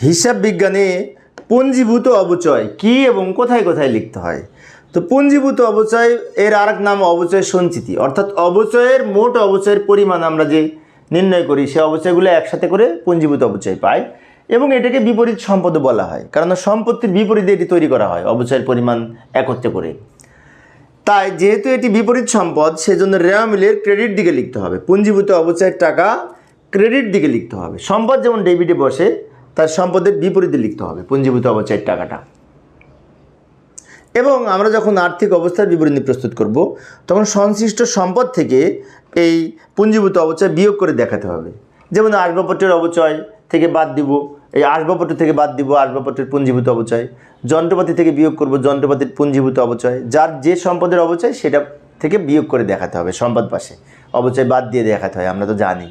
হিসাব বিজ্ঞানে পুঞ্জীভূত অবচয় কি এবং কোথায় কোথায় লিখতে হয়? তো পুঞ্জীভূত অবচয় এর আরেক নাম অবচয় সঞ্চিতি। অর্থাৎ অবচয়ের মোট অবচয়ের পরিমাণ আমরা যে নির্ণয় করি, সে অবচয়গুলো একসাথে করে পুঞ্জীভূত অবচয় পাই এবং এটাকে বিপরীত সম্পদ বলা হয়। কারণ সম্পত্তির বিপরীতে এটি তৈরি করা হয়, অবচয়ের পরিমাণ একত্রে করে। তাই যেহেতু এটি বিপরীত সম্পদ, সেজন্য রেওয়া মিলের ক্রেডিট দিকে লিখতে হবে। পুঞ্জীভূত অবচয়ের টাকা ক্রেডিট দিকে লিখতে হবে। সম্পদ যেমন ডেবিটে বসে তার সম্পদের বিপরীতে লিখতে হবে, পুঞ্জীভূত অবচয়ের টাকাটা। এবং আমরা যখন আর্থিক অবস্থার বিবরণী প্রস্তুত করব, তখন সংশ্লিষ্ট সম্পদ থেকে এই পুঞ্জীভূত অবচয় বিয়োগ করে দেখাতে হবে। যেমন আসবাবপত্রের অবচয় থেকে বাদ দিব, এই আসবাবপত্র থেকে বাদ দিব, আসবাবপত্রের পুঞ্জীভূত অবচয়। যন্ত্রপাতি থেকে বিয়োগ করব, যন্ত্রপাতির পুঞ্জীভূত অবচয়। যার যে সম্পদের অবচয়, সেটা থেকে বিয়োগ করে দেখাতে হবে, সম্পদ পাশে। অবচয় বাদ দিয়ে দেখাতে হয়, আমরা তো জানি।